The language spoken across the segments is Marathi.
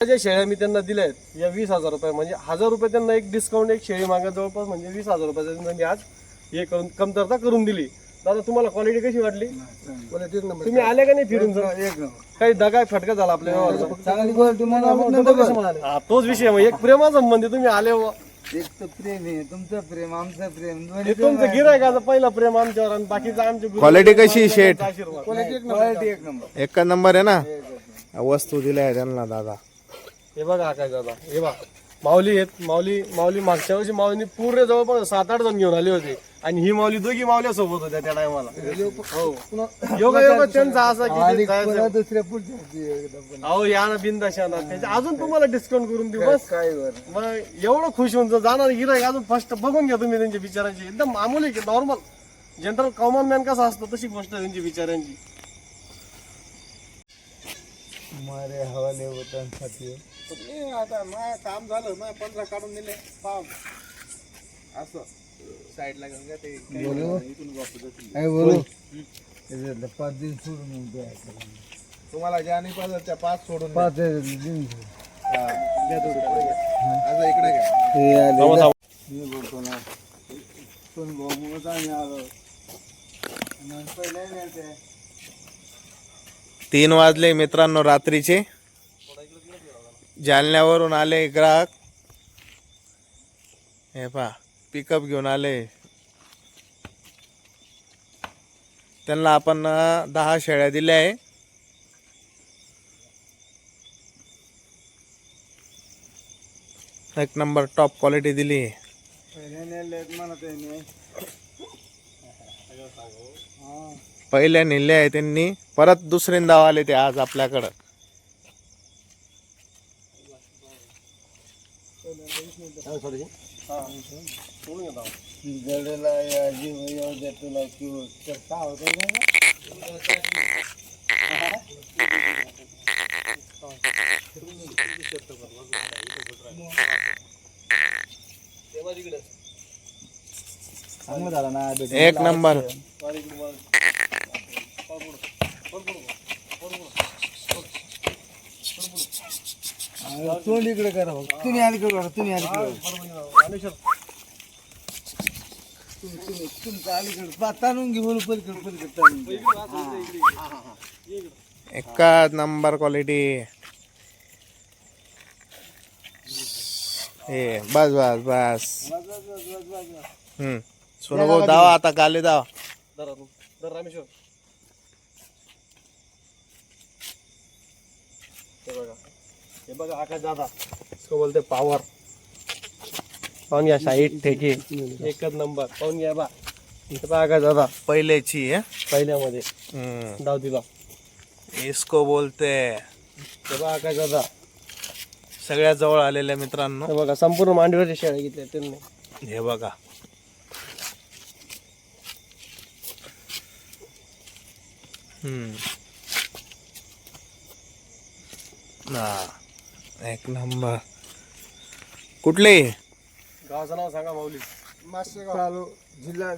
ज्या शेळ्या मी त्यांना दिल्या आहेत या वीस हजार रुपये म्हणजे हजार रुपये त्यांना एक डिस्काउंट एक शेळी मागा जवळपास म्हणजे वीस हजार रुपयाचा त्यांना मी आज हे करून कमतरता करून दिली. दादा तुम्हाला क्वालिटी कशी वाटली? तुम्ही आले का नाही फिरून सर? काही दगा फटका झाला आपल्या व्यवहाराचा? चांगली क्वालिटी मला हा, तोच विषय एक प्रेमासंबंधी तुम्ही आले व. एक तर प्रेम आहे तुमचं प्रेम आमचं प्रेम हे तुमचं गिरायकाचं पहिलं प्रेम आमच्यावर आणि बाकीचं आमचे गुरु- Quality कशी आहे, शेठ? त्यांचा आशीर्वाद. क्वालिटी एक नंबर एक नंबर. आहे ना? वस्तू दिल्या आहे त्यांना दादा. हे बघा हा काय दादा हे बघा. माऊली आहेत. माऊली माऊली मागच्या वर्षी माऊलीने पूर्ण जवळपास सात आठ जण घेऊन आले होते. आणि ही माऊली दोघी माऊल्या सोबत होत्या त्या टायमाला हो योगा योगा त्यांचा असा की जायचं. दुसऱ्या पुढच्या अहो या ना त्याच्या अजून तुम्हाला डिस्काउंट करून देऊ. बस. काय मग एवढं खुश होऊन जाणार गिरायक अजून फर्स्ट बघून घ्या तुम्ही त्यांच्या विचारांची. एकदम मामूली नॉर्मल जनरल कॉमन मॅन कसं असतं तशी गोष्ट आहे त्यांची विचारांची. मारे हवाले होतांसाठी. आता माझं काम झालं ना पंधरा काढून दिले असं. साईडला घेऊन घ्या ते बोलू? काय बोलू? त्याच्यातलं पाच दिन सोडून द्यायचं. तुम्हाला ज्या आणि पाच त्या पाच सोडून पाच दिन घ्या थोडी पुढे घ्या. इकडे घ्या. हे आले मी बोलतो ना. पण भाऊ आम्ही आलो. आणि पहिल्या न्यायचं. तीन वाजले मित्रांनो रात्रीचे. जालन्यावरून आले ग्राहक. हे पा पिकअप घेऊन आले. त्यांना आपण दहा शेळ्या दिल्या आहे. एक नंबर टॉप क्वालिटी दिली आहे. पहिल्या नेल्या आहे त्यांनी परत दुसऱ्यांदा आले ते आज आपल्याकडं. एक नंबर जीव येऊ द्या तुला किंवा तर काय होतं ना चांगलं झालं ना एक नंबर तोंड इकडे करा भाऊ. तुम्ही अलीकडे करा तुम्ही अलीकडे तुमचं अलीकडे पा- ताणून घे बोलू पलीकडे पलीकडे ताणून घे. एका नंबर क्वालिटी. हे बस बस बस. हम्म. सोनू भाऊ दावा आता काले दर रामेश्वर. हे बघा. हे बघा आकाश दादा इसको बोलते पावर पाहून घ्या साईड ठेके. एकच नंबर पाहून घ्या बा. इथं बघा आकाश दादा. पहिल्याची आहे पहिल्यामध्ये. हम्म. डाव दिला इसको बोलते. हे बघा आकाश दादा. सगळ्यात जवळ आलेल्या मित्रांनो. हे बघा संपूर्ण मांडीवरच्या शेळ्या घेतल्या त्यांनी. हे बघा. हम्म. हा एक नंबर. कुठले? गावाचं नाव सांगा माऊली. तालु जिल्हा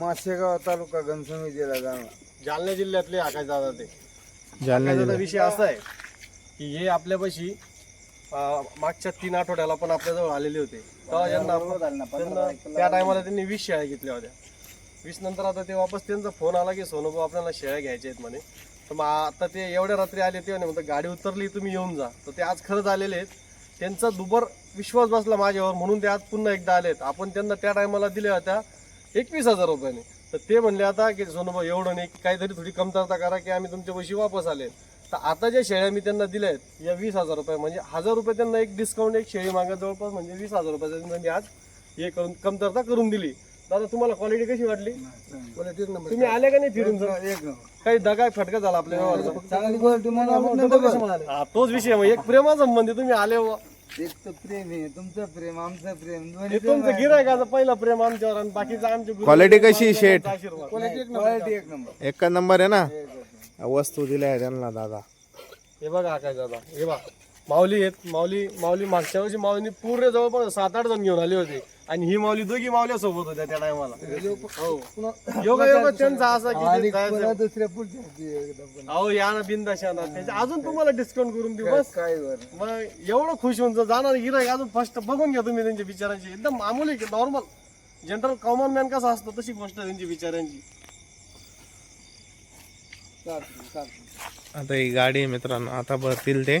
मासेगाव तालुका घनसंगी जिल्हा जाणार. जालना जिल्ह्यातले आकाश दादा ते. जालना त्याचा जिल्हा विषय असा आहे की हे आपल्यापाशी अं, मागच्या तीन आठवड्याला पण आपल्याजवळ आलेले होते. तेव्हा यांना त्यांना त्या टायमाला त्यांनी वीस शेळ्या घेतल्या होत्या. वीस नंतर आता ते वापस त्यांचा फोन आला की सोनोभाऊ आपल्याला शेळ्या घ्यायच्या आहेत म्हणे. तर मग आता ते एवढ्या रात्री आले ते म्हणे म्हणतात गाडी उतरली तुम्ही येऊन जा. तर ते आज खरंच आलेले आहेत. त्यांचा दुबर विश्वास बसला माझ्यावर म्हणून ते आज पुन्हा एकदा आलेत आपण त्यांना त्या टायमाला दिल्या होत्या एकवीस हजार रुपयाने. तर ते म्हणले आता की सोनोबा एवढं नाही की काहीतरी थोडी कमतरता करा की आम्ही तुमच्या पैसे वापस आले तर आता ज्या शेळ्या मी त्यांना दिल्या आहेत या वीस हजार रुपये म्हणजे हजार रुपये त्यांना एक डिस्काउंट एक शेळी मागा जवळपास म्हणजे वीस हजार रुपयाचा त्यांनी आज हे करून कमतरता करून दिली. दादा तुम्हाला क्वालिटी कशी वाटली? तुम्ही आले का नाही फिरून सर? काही दगा फटका झाला आपल्या व्यवहाराचा चांगली क्वालिटी मला हा, तोच विषय मग. एक प्रेमासंबंधी तुम्ही आले व. एक तर प्रेम आहे तुमचं प्रेम आमचं प्रेम हे दोन्ही तुमचं गिरायकाचं पहिलं प्रेम आमच्यावर आणि बाकीचं Quality कशी आशीर्वाद. क्वालिटी एक नंबर. एक नंबर. आहे ना? वस्तू दिल्या आहे त्यांना दादा. हे बघा आकाश दादा. हे बघा. माऊली आहेत. माऊली माऊली मागच्या वर्षी माऊलीने पूर्ण जवळपास सात आठ जण घेऊन आले होते. आणि ही माऊली दोघी माऊल्या सोबत होत्या त्या टायमाला हो. योगा योगा त्यांचा असा की आणि ते जायचं. पुन्हा दुसऱ्या पुढच्या दिवशी एकदा पुन्हा. अहो या ना त्याच्या अजून तुम्हाला डिस्काउंट करून देऊ. बस. काय वर मग एवढं खुश होऊन जाणार गिराईक अजून फर्स्ट बघून घ्या तुम्ही त्यांच्या विचारांची. एकदम मामूली नॉर्मल जनरल कॉमन मॅन कसं असतं तशी गोष्ट आहे त्यांची विचारांची. चालतं चालतं आता ही गाडी आहे मित्रांनो. आता भरतील ते.